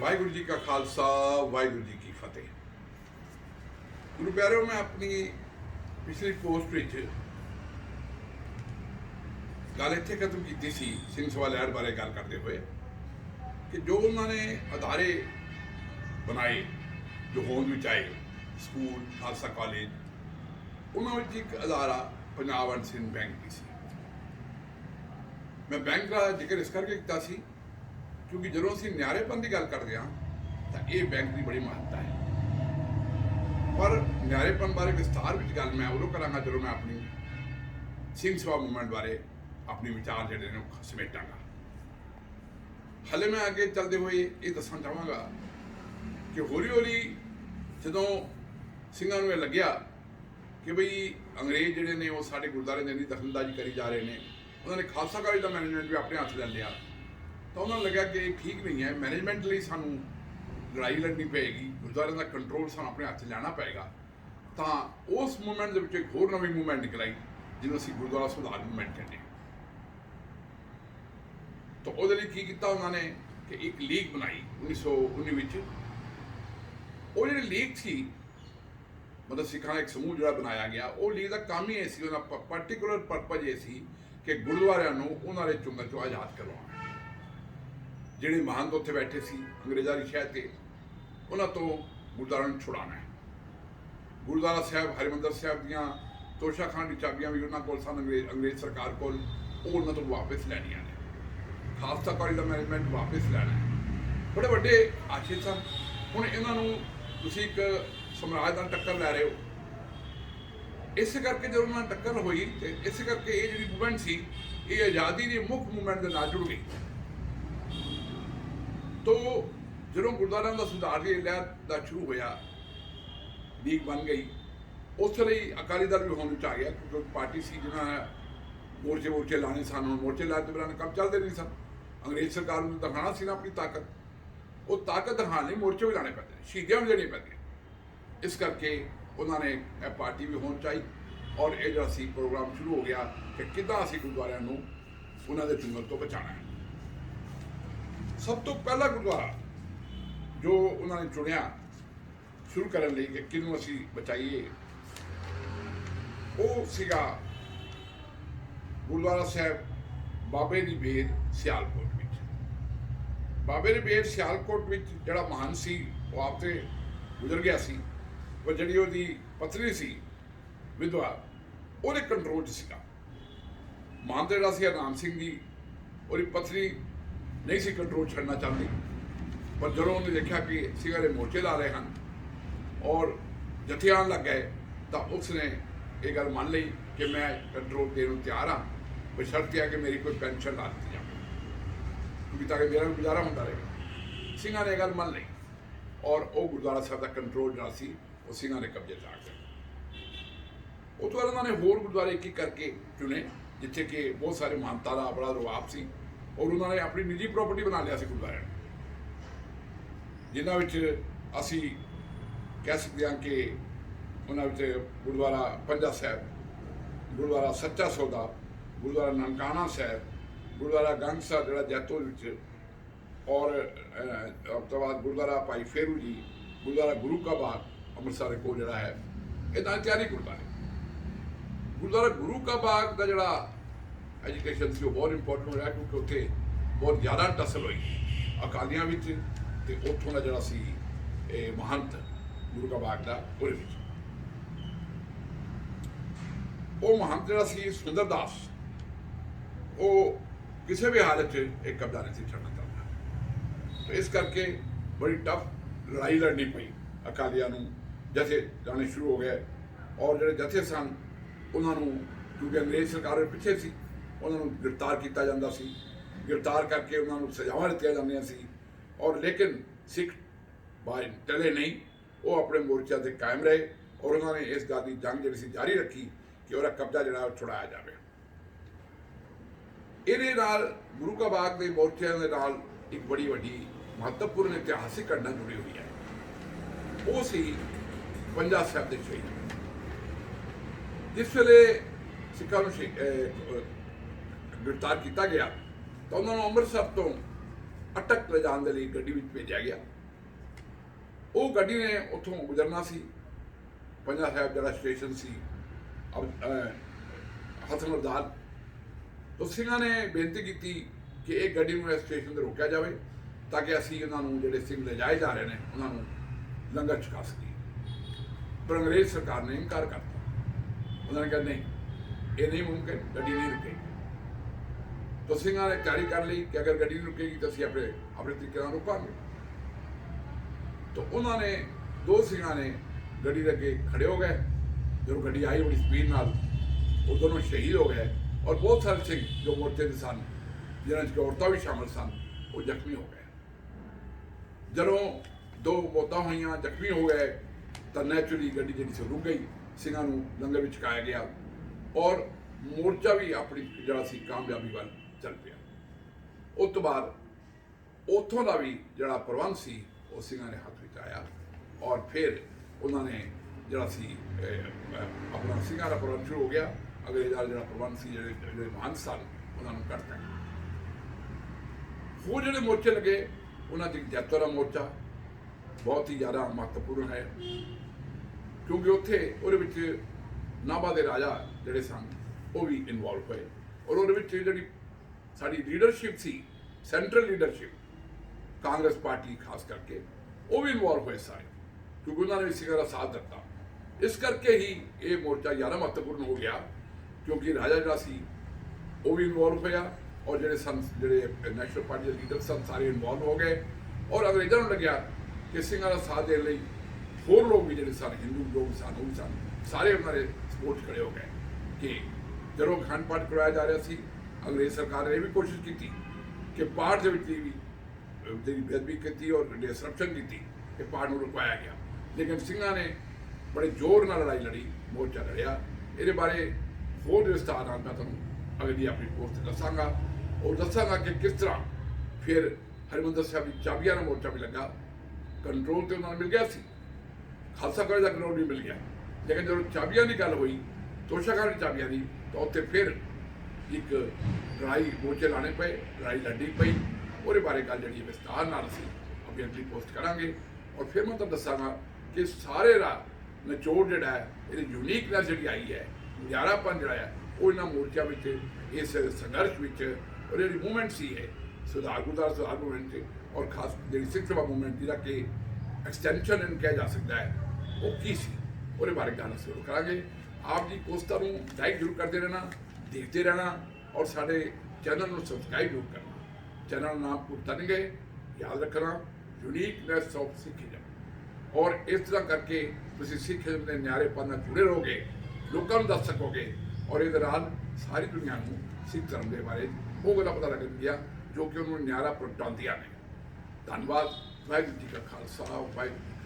ਵਾਹਿਗੁਰੂ ਜੀ ਕਾ ਖਾਲਸਾ, ਵਾਹਿਗੁਰੂ ਜੀ ਕੀ ਫਤਿਹ। ਗੁਰੂ ਪਿਆਰਿਓ, ਮੈਂ ਆਪਣੀ ਪਿਛਲੀ ਪੋਸਟ ਵਿੱਚ ਗੱਲ ਇੱਥੇ ਖਤਮ ਕੀਤੀ ਸੀ ਸਿੰਘ ਸਭਾ ਲਹਿਰ ਬਾਰੇ ਗੱਲ ਕਰਦੇ ਹੋਏ, ਕਿ ਜੋ ਉਹਨਾਂ ਨੇ ਅਦਾਰੇ ਬਣਾਏ, ਜੋ ਹੋਂਦ ਵਿੱਚ ਆਏ, ਸਕੂਲ, ਖਾਲਸਾ ਕਾਲਜ, ਉਹਨਾਂ ਵਿੱਚ ਇੱਕ ਅਦਾਰਾ ਪੰਜਾਬ ਐਂਡ ਸਿੰਧ ਬੈਂਕ ਦੀ ਸੀ। ਮੈਂ ਬੈਂਕ ਦਾ ਜ਼ਿਕਰ ਇਸ ਕਰਕੇ ਕੀਤਾ ਸੀ ਕਿਉਂਕਿ ਜਦੋਂ ਅਸੀਂ ਨਿਆਰੇਪਨ ਦੀ ਗੱਲ ਕਰਦੇ ਹਾਂ, ਤਾਂ ਇਹ ਬੈਂਕ ਦੀ ਬੜੀ ਮਹੱਤਤਾ ਹੈ। ਪਰ ਨਿਆਰੇਪਨ ਬਾਰੇ ਵਿਸਥਾਰ ਵਿੱਚ ਗੱਲ ਮੈਂ ਉਦੋਂ ਕਰਾਂਗਾ ਜਦੋਂ ਮੈਂ ਆਪਣੀ ਸਿੰਘ ਸਭਾ ਮੂਵਮੈਂਟ ਬਾਰੇ ਆਪਣੀ ਵਿਚਾਰ ਜਿਹੜੇ ਨੇ ਉਹ ਸਮੇਟਾਂਗਾ। ਹਲੇ ਮੈਂ ਅੱਗੇ ਚੱਲਦੇ ਹੋਏ ਇਹ ਦੱਸਣਾ ਚਾਹਾਂਗਾ ਕਿ ਹੌਲੀ ਹੌਲੀ ਜਦੋਂ ਸਿੰਘਾਂ ਨੂੰ ਇਹ ਲੱਗਿਆ ਕਿ ਬਈ ਅੰਗਰੇਜ਼ ਜਿਹੜੇ ਨੇ ਉਹ ਸਾਡੇ ਗੁਰਦਾਰੇ ਦੇ ਅੰਦਰ ਦਖਲਅੰਦਾਜ਼ੀ ਕਰੀ ਜਾ ਰਹੇ ਨੇ, ਉਹਨਾਂ ਨੇ ਖਾਲਸਾ ਕਾਲਜ ਦਾ ਮੈਨੇਜਮੈਂਟ ਵੀ ਆਪਣੇ ਹੱਥ ਲੈ ਲਿਆ। ਤਾਂ ਉਹਨਾਂ ਨੂੰ ਲੱਗਿਆ ਕਿ ਇਹ ਠੀਕ ਨਹੀਂ ਹੈ ਮੈਨੇਜਮੈਂਟ ਲਈ ਸਾਨੂੰ ਲੜਾਈ ਲੜਨੀ ਪਏਗੀ, ਗੁਰਦੁਆਰਿਆਂ ਦਾ ਕੰਟਰੋਲ ਸਾਨੂੰ ਆਪਣੇ ਹੱਥ 'ਚ ਲੈਣਾ ਪਏਗਾ। ਤਾਂ ਉਸ ਮੂਵਮੈਂਟ ਦੇ ਵਿੱਚ ਇੱਕ ਹੋਰ ਨਵੀਂ ਮੂਵਮੈਂਟ ਨਿਕਲਾਈ, ਜਿਹਨੂੰ ਅਸੀਂ ਗੁਰਦੁਆਰਾ ਸੁਧਾਰ ਮੂਵਮੈਂਟ ਕਹਿੰਦੇ ਹਾਂ। ਤਾਂ ਉਹਦੇ ਲਈ ਕੀ ਕੀਤਾ ਉਹਨਾਂ ਨੇ ਕਿ ਇੱਕ ਲੀਗ ਬਣਾਈ 1919 ਵਿੱਚ। ਉਹ ਜਿਹੜੀ ਲੀਗ ਸੀ, ਮਤਲਬ ਸਿੱਖਾਂ ਦਾ ਇੱਕ ਸਮੂਹ ਜਿਹੜਾ ਬਣਾਇਆ ਗਿਆ, ਉਹ ਲੀਗ ਦਾ ਕੰਮ ਹੀ ਇਹ ਸੀ, ਉਹਦਾ ਪਾਰਟਿਕੂਲਰ ਪਰਪਸ ਇਹ ਸੀ ਕਿ ਗੁਰਦੁਆਰਿਆਂ ਨੂੰ ਉਹਨਾਂ ਦੇ ਚੁੰਗਲ ਚੋਂ ਆਜ਼ਾਦ ਕਰਵਾਉਣਾ। ਜਿਹੜੇ ਮਹੰਤ ਉੱਥੇ ਬੈਠੇ ਸੀ, ਅੰਗਰੇਜ਼ਾਂ ਦੀ ਸ਼ਹਿ ਤੇ, ਉਹਨਾਂ ਤੋਂ ਗੁਰਦੁਆਰਿਆਂ ਨੂੰ ਛੁਡਾਉਣਾ ਹੈ। ਗੁਰਦੁਆਰਾ ਸਾਹਿਬ, ਹਰਿਮੰਦਰ ਸਾਹਿਬ ਦੀਆਂ ਤੋਸ਼ਾ ਖਾਨ ਦੀ ਚਾਬੀਆਂ ਵੀ ਉਹਨਾਂ ਕੋਲ ਸਨ, ਅੰਗਰੇਜ਼ ਅੰਗਰੇਜ਼ ਸਰਕਾਰ ਕੋਲ, ਉਹ ਉਹਨਾਂ ਤੋਂ ਵਾਪਸ ਲੈਣੀਆਂ ਨੇ। ਖਾਲਸਾ ਕਾਲਜ ਦਾ ਮੈਨੇਜਮੈਂਟ ਵਾਪਸ ਲੈਣਾ ਹੈ। ਬੜੇ ਵੱਡੇ ਆਸ਼ੇ ਸਨ। ਹੁਣ ਇਹਨਾਂ ਨੂੰ ਤੁਸੀਂ ਇੱਕ ਸਮਰਾਜ ਨਾਲ ਟੱਕਰ ਲੈ ਰਹੇ ਹੋ। ਇਸ ਕਰਕੇ ਜਦੋਂ ਉਹਨਾਂ ਨਾਲ ਟੱਕਰ ਹੋਈ ਤੇ ਇਸ ਕਰਕੇ ਇਹ ਜਿਹੜੀ ਮੂਵਮੈਂਟ ਸੀ, ਇਹ ਆਜ਼ਾਦੀ ਦੀ ਮੁੱਖ ਮੂਵਮੈਂਟ ਦੇ ਨਾਲ ਜੁੜ ਗਈ। ਤੋ ਜਦੋਂ ਗੁਰਦੁਆਰਿਆਂ ਦਾ ਸੁਧਾਰ ਦੀ ਲਹਿਰ ਦਾ ਸ਼ੁਰੂ ਹੋਇਆ, ਲੀਗ ਬਣ ਗਈ। ਉਸ ਲਈ ਅਕਾਲੀ ਦਲ ਵੀ ਹੋਣ 'ਚ ਆ ਗਿਆ, ਕਿਉਂਕਿ ਪਾਰਟੀ ਸੀ ਜਿਹਨਾਂ ਮੋਰਚੇ ਮੋਰਚੇ ਲਾਣੇ ਸਨ, ਹੁਣ ਮੋਰਚੇ ਲਾਉਣ ਦੇ ਬਿਨਾਂ ਕੰਮ ਚੱਲਦੇ ਨਹੀਂ ਸਨ। ਅੰਗਰੇਜ਼ ਸਰਕਾਰ ਨੂੰ ਦਿਖਾਉਣਾ ਸੀ ਨਾ ਆਪਣੀ ਤਾਕਤ। ਉਹ ਤਾਕਤ ਦਿਖਾਉਣ ਲਈ ਮੋਰਚੇ ਵੀ ਲਾਣੇ ਪੈਂਦੇ ਸ਼ਹੀਦੀਆਂ ਵੀ ਦੇਣੀਆਂ ਪੈਂਦੀਆਂ ਇਸ ਕਰਕੇ ਉਹਨਾਂ ਨੇ ਇਹ ਪਾਰਟੀ ਵੀ ਹੋਣ ਚਾਹੀ ਔਰ ਇਹ ਜਿਹੜਾ ਸੀ ਪ੍ਰੋਗਰਾਮ ਸ਼ੁਰੂ ਹੋ ਗਿਆ ਕਿ ਕਿੱਦਾਂ ਅਸੀਂ ਗੁਰਦੁਆਰਿਆਂ ਨੂੰ ਉਹਨਾਂ ਦੇ ਚੁੰਗਲ ਤੋਂ ਬਚਾਉਣਾ ਹੈ। ਸਭ ਤੋਂ ਪਹਿਲਾ ਗੁਰਦੁਆਰਾ ਜੋ ਉਹਨਾਂ ਨੇ ਚੁਣਿਆ ਸ਼ੁਰੂ ਕਰਨ ਲਈ ਕਿ ਕਿਹਨੂੰ ਅਸੀਂ ਬਚਾਈਏ, ਉਹ ਸੀਗਾ ਗੁਰਦੁਆਰਾ ਸਾਹਿਬ ਬਾਬੇ ਦੀ ਬੇਦ ਸਿਆਲਕੋਟ ਵਿੱਚ। ਬਾਬੇ ਦੀ ਬੇਦ ਸਿਆਲਕੋਟ ਵਿੱਚ ਜਿਹੜਾ ਮਹਾਨ ਸੀ, ਉਹ ਆਪ ਤੇ ਗੁਜ਼ਰ ਗਿਆ ਸੀ, ਪਰ ਜਿਹੜੀ ਉਹਦੀ ਪਤਨੀ ਸੀ, ਵਿਧਵਾ, ਉਹਦੇ ਕੰਟਰੋਲ 'ਚ ਸੀਗਾ। ਮਾਨ ਜਿਹੜਾ ਸੀ ਨਾਮ ਸਿੰਘ ਦੀ ਉਹਦੀ ਪਤਨੀ ਨਹੀਂ ਸੀ ਕੰਟਰੋਲ ਛੱਡਣਾ ਚਾਹੁੰਦੀ। ਪਰ ਜਦੋਂ ਉਹਨੇ ਦੇਖਿਆ ਕਿ ਸਿੰਘਾਂ ਦੇ ਮੋਰਚੇ ਲਾ ਰਹੇ ਹਨ ਔਰ ਜਥੇ ਆਉਣ ਲੱਗ ਗਏ, ਤਾਂ ਉਸ ਨੇ ਇਹ ਗੱਲ ਮੰਨ ਲਈ ਕਿ ਮੈਂ ਕੰਟਰੋਲ ਦੇਣ ਨੂੰ ਤਿਆਰ ਹਾਂ। ਪਰ ਸ਼ਰਤ ਇਹ ਹੈ ਕਿ ਮੇਰੀ ਕੋਈ ਪੈਨਸ਼ਨ ਨਾ ਦਿੱਤੀ ਜਾਵੇ। ਕਿਉਂਕਿ ਤਾਂ ਕਿ ਮੇਰਾ ਵੀ ਗੁਜ਼ਾਰਾ ਹੁੰਦਾ ਰਹੇ। ਸਿੰਘਾਂ ਨੇ ਇਹ ਗੱਲ ਮੰਨ ਲਈ ਔਰ ਉਹ ਗੁਰਦੁਆਰਾ ਸਾਹਿਬ ਦਾ ਕੰਟਰੋਲ ਜਿਹੜਾ ਸੀ, ਉਹ ਸਿੰਘਾਂ ਨੇ ਕਬਜ਼ੇ 'ਚ ਆ ਗਿਆ। ਉਹ ਤੋਂ ਬਾਅਦ ਉਹਨਾਂ ਨੇ ਹੋਰ ਗੁਰਦੁਆਰੇ ਇੱਕ ਇੱਕ ਕਰਕੇ ਚੁਣੇ, ਜਿੱਥੇ ਕਿ ਬਹੁਤ ਸਾਰੇ ਮਾਨਤਾ ਦਾ ਬੜਾ ਰਵਾਬ ਸੀ। ਔਰ ਉਹਨਾਂ ਨੇ ਆਪਣੀ ਨਿੱਜੀ ਪ੍ਰਾਪਰਟੀ ਬਣਾ ਲਿਆ ਸੀ ਗੁਰਦੁਆਰਿਆਂ ਨੂੰ ਜਿਨ੍ਹਾਂ ਵਿੱਚ ਅਸੀਂ ਕਹਿ ਸਕਦੇ ਹਾਂ ਕਿ ਉਹਨਾਂ ਵਿੱਚ ਗੁਰਦੁਆਰਾ ਪੰਜਾ ਸਾਹਿਬ ਗੁਰਦੁਆਰਾ ਸੱਚਾ ਸੌਦਾ ਗੁਰਦੁਆਰਾ ਨਨਕਾਣਾ ਸਾਹਿਬ ਗੁਰਦੁਆਰਾ ਗੰਗ ਸਾਹਿਬ ਜਿਹੜਾ ਜੈਤੋ ਵਿੱਚ ਔਰ ਅਹ, ਉਸ ਤੋਂ ਬਾਅਦ ਗੁਰਦੁਆਰਾ ਭਾਈ ਫੇਰੂ ਜੀ ਗੁਰਦੁਆਰਾ ਗੁਰੂ ਕਾ ਬਾਗ ਅੰਮ੍ਰਿਤਸਰ ਕੋਲ ਜਿਹੜਾ ਹੈ ਇਹ ਤਾਂ ਤਿਆਰੀ ਗੁਰਦੁਆਰੇ ਗੁਰਦੁਆਰਾ ਗੁਰੂ ਕਾ ਬਾਗ ਦਾ ਜਿਹੜਾ ਐਜੂਕੇਸ਼ਨ ਸੀ ਉਹ ਬਹੁਤ ਇੰਪੋਰਟੈਂਟ ਹੋਇਆ ਕਿਉਂਕਿ ਉੱਥੇ ਬਹੁਤ ਜ਼ਿਆਦਾ ਟਸਲ ਹੋਈ। ਅਕਾਲੀਆਂ ਵਿੱਚ ਤੇ ਉੱਥੋਂ ਦਾ ਜਿਹੜਾ ਸੀ, ਇਹ ਮਹੰਤ ਗੁਰੂ ਕਾ ਬਾਗ ਦਾ, ਉਹਦੇ ਵਿੱਚ। ਉਹ ਮਹੰਤ ਜਿਹੜਾ ਸੀ ਸੁੰਦਰ ਦਾਸ, ਉਹ ਕਿਸੇ ਵੀ ਹਾਲਤ 'ਚ ਇੱਕ ਕਬਜ਼ਾ ਨਹੀਂ ਸੀ ਛੱਡਣਾ ਚਾਹੁੰਦਾ ਤੇ ਇਸ ਕਰਕੇ ਬੜੀ ਟਫ ਲੜਾਈ ਲੜਨੀ ਪਈ ਅਕਾਲੀਆਂ ਨੂੰ। ਜਥੇ ਜਾਣੇ ਸ਼ੁਰੂ ਹੋ ਗਏ ਔਰ ਜਿਹੜੇ ਜਥੇ ਸਨ, ਉਹਨਾਂ ਨੂੰ ਕਿਉਂਕਿ ਅੰਗਰੇਜ਼ ਸਰਕਾਰ ਦੇ ਪਿੱਛੇ ਸੀ। ਉਹਨਾਂ ਨੂੰ ਗ੍ਰਿਫਤਾਰ ਕੀਤਾ ਜਾਂਦਾ ਸੀ। ਗ੍ਰਿਫਤਾਰ ਕਰਕੇ ਉਹਨਾਂ ਨੂੰ ਸਜ਼ਾਵਾਂ ਦਿੱਤੀਆਂ ਜਾਂਦੀਆਂ ਸੀ। ਔਰ ਲੇਕਿਨ ਸਿੱਖ ਬਾਈ ਟਲੇ ਨਹੀਂ। ਉਹ ਆਪਣੇ ਮੋਰਚਿਆਂ ਤੇ ਕਾਇਮ ਰਹੇ ਔਰ ਉਹਨਾਂ ਨੇ ਇਸ ਗੱਲ ਦੀ ਜੰਗ ਜਿਹੜੀ ਸੀ ਜਾਰੀ ਰੱਖੀ ਕਿ ਉਹਦਾ ਕਬਜ਼ਾ ਜਿਹੜਾ ਉਹ ਛੁਡਾਇਆ ਜਾਵੇ। ਇਹਦੇ ਨਾਲ ਗੁਰੂ ਕਾ ਬਾਗ ਦੇ ਮੋਰਚਿਆਂ ਦੇ ਨਾਲ ਇੱਕ ਬੜੀ ਵੱਡੀ ਮਹੱਤਵਪੂਰਨ ਇਤਿਹਾਸਿਕ ਘਟਨਾ ਜੁੜੀ ਹੋਈ ਹੈ। ਉਹ ਸੀ ਪੰਜਾ ਸਾਹਿਬ ਦੇ ਸ਼ਹੀਦ। ਜਿਸ ਵੇਲੇ ਸਿੱਖਾਂ ਨੂੰ ਗ੍ਰਿਫਤਾਰ ਕੀਤਾ ਗਿਆ ਤਾਂ ਉਹਨਾਂ ਨੂੰ ਅੰਮ੍ਰਿਤਸਰ ਤੋਂ ਅਟਕ ਲਿਜਾਣ ਦੇ ਲਈ ਗੱਡੀ ਵਿੱਚ ਭੇਜਿਆ ਗਿਆ। ਉਹ ਗੱਡੀ ਨੇ ਉੱਥੋਂ ਗੁਜ਼ਰਨਾ ਸੀ। ਪੰਜਾ ਸਾਹਿਬ ਜਿਹੜਾ ਸਟੇਸ਼ਨ ਸੀ ਹਸਨ ਅਬਦਾਲ। ਤੋਂ ਸਿੰਘਾਂ ਨੇ ਬੇਨਤੀ ਕੀਤੀ ਕਿ ਇਹ ਗੱਡੀ ਨੂੰ ਇਸ ਸਟੇਸ਼ਨ ਤੇ ਰੋਕਿਆ ਜਾਵੇ ਤਾਂ ਕਿ ਅਸੀਂ ਉਹਨਾਂ ਨੂੰ ਜਿਹੜੇ ਸਿੰਘ ਲਿਜਾਏ ਜਾ ਰਹੇ ਨੇ, ਉਹਨਾਂ ਨੂੰ ਲੰਗਰ ਚੁਕਾ ਸਕੀਏ। ਪਰ ਅੰਗਰੇਜ਼ ਸਰਕਾਰ ਨੇ ਇਨਕਾਰ ਕਰਤਾ। ਉਹਨਾਂ ਨੇ ਕਿਹਾ, ਨਹੀਂ, ਇਹ ਨਹੀਂ ਮੁਮਕਿਨ, ਗੱਡੀ ਨਹੀਂ ਰੁਕੇਗੀ। ਤਾਂ ਸਿੰਘਾਂ ਨੇ ਤਿਆਰੀ ਕਰ ਲਈ ਕਿ ਅਗਰ ਗੱਡੀ ਨਹੀਂ ਰੁਕੇਗੀ ਤਾਂ ਅਸੀਂ ਆਪਣੇ ਆਪਣੇ ਤਰੀਕੇ ਨਾਲ ਰੁਕਾਂਗੇ। ਤਾਂ ਉਹਨਾਂ ਨੇ, ਦੋ ਸਿੰਘਾਂ ਨੇ ਗੱਡੀ ਦੇ ਅੱਗੇ ਖੜੇ ਹੋ ਗਏ। ਜਦੋਂ ਗੱਡੀ ਆਈ ਬੜੀ ਸਪੀਡ ਨਾਲ ਉਹ ਦੋਨੋਂ ਸ਼ਹੀਦ ਹੋ ਗਏ ਔਰ ਬਹੁਤ ਸਾਰੇ ਸਿੰਘ ਜੋ ਮੋਰਚੇ ਦੇ ਸਨ ਜਿਹਨਾਂ 'ਚ ਔਰਤਾਂ ਵੀ ਸ਼ਾਮਲ ਸਨ, ਉਹ ਜ਼ਖਮੀ ਹੋ ਗਏ। ਜਦੋਂ ਦੋ ਮੌਤਾਂ ਹੋਈਆਂ, ਜ਼ਖਮੀ ਹੋ ਗਏ, ਤਾਂ ਨੈਚੁਰਲੀ ਗੱਡੀ ਜਿਹੜੀ ਸੀ ਉਹ ਰੁਕ ਗਈ। ਸਿੰਘਾਂ ਨੂੰ ਲੰਗਰ ਵਿੱਚ ਛਕਾਇਆ ਗਿਆ। ਔਰ ਮੋਰਚਾ ਵੀ ਆਪਣੀ ਜਿਹੜਾ ਸੀ ਕਾਮਯਾਬੀ ਵੱਲ ਚੱਲ ਪਿਆ। ਉਸ ਤੋਂ ਬਾਅਦ ਉੱਥੋਂ ਦਾ ਵੀ ਜਿਹੜਾ ਪ੍ਰਬੰਧ ਸੀ, ਉਹ ਸਿੰਘਾਂ ਦੇ ਹੱਥ ਵਿੱਚ ਆਇਆ ਔਰ ਫਿਰ ਉਹਨਾਂ ਨੇ ਜਿਹੜਾ ਸੀ ਆਪਣਾ ਸਿੰਘਾਂ ਦਾ ਪ੍ਰਬੰਧ ਸ਼ੁਰੂ ਹੋ ਗਿਆ। ਅੰਗਰੇਜ਼ਾਂ ਦਾ ਜਿਹੜਾ ਪ੍ਰਬੰਧ ਸੀ, ਜਿਹੜੇ ਜਿਹੜੇ ਮਹਾਨ ਸਨ, ਉਹਨਾਂ ਨੂੰ ਕੱਢ ਦਿੱਤਾ। ਉਹ ਜਿਹੜੇ ਮੋਰਚੇ ਲੱਗੇ, ਉਹਨਾਂ ਦੀ ਜੈਤੋ ਦਾ ਮੋਰਚਾ ਬਹੁਤ ਹੀ ਜ਼ਿਆਦਾ ਮਹੱਤਵਪੂਰਨ ਹੈ। ਕਿਉਂਕਿ ਉੱਥੇ ਉਹਦੇ ਵਿੱਚ ਨਾਭਾ ਦੇ ਰਾਜਾ ਜਿਹੜੇ ਸਨ, ਉਹ ਵੀ ਇਨਵੋਲਵ ਹੋਏ। ਔਰ ਉਹਦੇ ਵਿੱਚ ਜਿਹੜੀ ਸਾਡੀ ਲੀਡਰਸ਼ਿਪ ਸੀ ਸੈਂਟਰਲ ਲੀਡਰਸ਼ਿਪ ਕਾਂਗਰਸ ਪਾਰਟੀ ਖਾਸ ਕਰਕੇ, ਉਹ ਵੀ ਇਨਵੋਲਵ ਹੋਏ ਸਾਰੇ, ਕਿਉਂਕਿ ਉਹਨਾਂ ਨੇ ਵੀ ਸਿੰਘਾਂ ਦਾ ਸਾਥ ਦਿੱਤਾ। ਇਸ ਕਰਕੇ ਹੀ ਇਹ ਮੋਰਚਾ ਜ਼ਿਆਦਾ ਮਹੱਤਵਪੂਰਨ ਹੋ ਗਿਆ, ਕਿਉਂਕਿ ਰਾਜਾ ਜਿਹੜਾ ਸੀ, ਉਹ ਵੀ ਇਨਵੋਲਵ ਹੋਇਆ, ਔਰ ਜਿਹੜੇ ਸਨ ਜਿਹੜੇ ਨੈਸ਼ਨਲ ਪਾਰਟੀ ਦੇ ਲੀਡਰ ਸਨ, ਸਾਰੇ ਇਨਵੋਲਵ ਹੋ ਗਏ, ਔਰ ਅੰਗਰੇਜ਼ਾਂ ਨੂੰ ਲੱਗਿਆ ਕਿ ਸਿੰਘਾਂ ਦਾ ਸਾਥ ਦੇਣ ਲਈ ਹੋਰ ਲੋਕ ਵੀ ਜਿਹੜੇ ਸਨ ਹਿੰਦੂ ਲੋਕ ਸਨ, ਉਹ ਵੀ ਸਨ, ਸਾਰੇ ਉਹਨਾਂ ਦੇ ਸਪੋਰਟ ਖੜੇ ਹੋ ਗਏ ਕਿ ਜਦੋਂ ਅਖੰਡ ਪਾਠ ਕਰਵਾਇਆ ਜਾ ਰਿਹਾ ਸੀ ਅੰਗਰੇਜ਼ ਸਰਕਾਰ ਨੇ ਇਹ ਵੀ ਕੋਸ਼ਿਸ਼ ਕੀਤੀ ਕਿ ਪਾਠ ਦੇ ਵਿੱਚ ਵੀ ਜਿਹੜੀ ਬੇਅਦਬੀ ਕੀਤੀ ਔਰ ਡਿਸਰਪਸ਼ਨ ਕੀਤੀ ਇਹ ਪਾਠ ਨੂੰ ਰੁਕਵਾਇਆ ਗਿਆ। ਲੇਕਿਨ ਸਿੰਘਾਂ ਨੇ ਬੜੇ ਜ਼ੋਰ ਨਾਲ ਲੜਾਈ ਲੜੀ, ਮੋਰਚਾ ਲੜਿਆ। ਇਹਦੇ ਬਾਰੇ ਹੋਰ ਵਿਸਥਾਰ ਨਾਲ ਮੈਂ ਤੁਹਾਨੂੰ ਅਗਲੀ ਆਪਣੀ ਪੋਸਟ ਦੱਸਾਂਗਾ ਔਰ ਦੱਸਾਂਗਾ ਕਿ ਕਿਸ ਤਰ੍ਹਾਂ ਫਿਰ ਹਰਿਮੰਦਰ ਸਾਹਿਬ ਦੀ ਚਾਬੀਆਂ ਦਾ ਮੋਰਚਾ ਵੀ ਲੱਗਾ। ਕੰਟਰੋਲ ਤੇ ਉਹਨਾਂ ਨੂੰ ਮਿਲ ਗਿਆ ਸੀ। ਖਾਲਸਾ ਕਾਲਜ ਦਾ ਕੰਟਰੋਲ ਵੀ ਮਿਲ ਗਿਆ। ਲੇਕਿਨ ਜਦੋਂ ਚਾਬੀਆਂ ਦੀ ਗੱਲ ਹੋਈ ਤੋਸ਼ਾਗਾਰ ਦੀ ਚਾਬੀਆਂ ਦੀ, ਤਾਂ ਉੱਥੇ ਫਿਰ ਇੱਕ ਲੜਾਈ ਮੋਰਚੇ ਲਾਣੇ ਪਏ ਲੜਾਈ ਲੜਨੀ ਪਈ। ਉਹਦੇ ਬਾਰੇ ਗੱਲ ਜਿਹੜੀ ਹੈ ਵਿਸਤਾਰ ਨਾਲ ਅਸੀਂ ਆਪਣੀ ਅਗਲੀ ਪੋਸਟ ਕਰਾਂਗੇ। ਔਰ ਫਿਰ ਮੈਂ ਤੁਹਾਨੂੰ ਦੱਸਾਂਗਾ ਕਿ ਸਾਰੇ ਦਾ ਨਿਚੋੜ ਜਿਹੜਾ ਹੈ, ਇਹਦੀ ਯੂਨੀਕਨੈਸ ਜਿਹੜੀ ਆਈ ਹੈ ਨਿਆਰਾਪਨ ਜਿਹੜਾ ਹੈ, ਉਹ ਇਹਨਾਂ ਮੋਰਚਿਆਂ ਵਿੱਚ, ਇਸ ਸੰਘਰਸ਼ ਵਿੱਚ ਔਰ ਜਿਹੜੀ ਮੂਵਮੈਂਟ ਸੀ ਹੈ ਸੁਧਾਰ ਗੁਰਦਾਰ ਸੁਧਾਰ ਮੂਵਮੈਂਟ ਔਰ ਖਾਸ ਜਿਹੜੀ ਸਿੱਖ ਸਭਾ ਮੂਵਮੈਂਟ ਜਿਹਦਾ ਕਿ ਐਕਸਟੈਂਸ਼ਨ ਇਹਨੂੰ ਕਿਹਾ ਜਾ ਸਕਦਾ ਹੈ। ਉਹ ਕੀ ਸੀ? ਉਹਦੇ ਬਾਰੇ ਗੱਲ ਅਸੀਂ ਸ਼ੁਰੂ ਕਰਾਂਗੇ। ਆਪ ਜੀ ਪੋਸਟਾਂ ਨੂੰ ਲਾਈਕ ਜ਼ਰੂਰ ਕਰਦੇ ਰਹਿਣਾ। ਦੇਖਦੇ ਰਹਿਣਾ ਔਰ ਸਾਡੇ ਚੈਨਲ ਨੂੰ ਸਬਸਕ੍ਰਾਈਬ ਜ਼ਰੂਰ ਕਰਨਾ। ਚੈਨਲ ਦਾ ਨਾਮ ਭੁਗਤਣਗੇ ਯਾਦ ਰੱਖਣਾ ਯੂਨੀਕਨੈਸ ਆਫ ਸਿੱਖੀਜ਼ਮ ਔਰ ਇਸ ਤਰ੍ਹਾਂ ਕਰਕੇ ਤੁਸੀਂ ਸਿੱਖੀਜ਼ਮ ਦੇ ਨਿਆਰੇ ਨਾਲ ਜੁੜੇ ਰਹੋਗੇ, ਲੋਕਾਂ ਨੂੰ ਦੱਸ ਸਕੋਗੇ ਔਰ ਇਹਦੇ ਨਾਲ ਸਾਰੀ ਦੁਨੀਆ ਨੂੰ ਸਿੱਖ ਧਰਮ ਦੇ ਬਾਰੇ ਉਹ ਗੱਲਾਂ ਪਤਾ ਲੱਗਣਗੀਆਂ, ਜੋ ਕਿ ਉਹਨੂੰ ਨਿਆਰਾ ਪ੍ਰਗਟਾਉਂਦੀਆਂ ਨੇ। ਧੰਨਵਾਦ, ਵਾਹਿਗੁਰੂ ਜੀ ਕਾ ਖਾਲਸਾ, ਵਾਹਿਗੁਰੂ ਜੀ